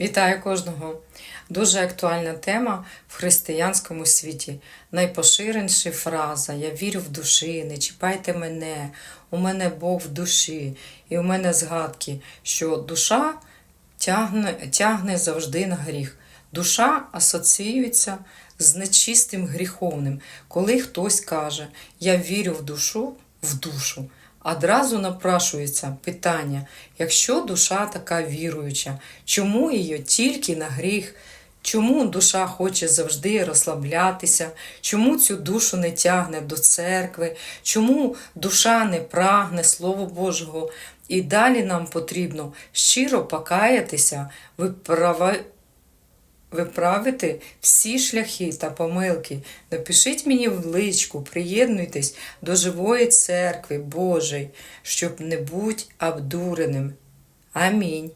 Вітаю кожного! Дуже актуальна тема в християнському світі. Найпоширеніша фраза Я вірю в душі, не чіпайте мене, у мене Бог в душі. І у мене згадки, що душа тягне, тягне завжди на гріх. Душа асоціюється з нечистим гріховним. Коли хтось каже Я вірю в душу, в душу. Одразу напрашується питання, якщо душа така віруюча, чому її тільки на гріх? Чому душа хоче завжди розслаблятися? Чому цю душу не тягне до церкви? Чому душа не прагне Слово Божого? І далі нам потрібно щиро покаятися, виправа- виправити всі шляхи та помилки. Напишіть мені в личку, приєднуйтесь до живої церкви Божої, щоб не бути обдуреним. Амінь.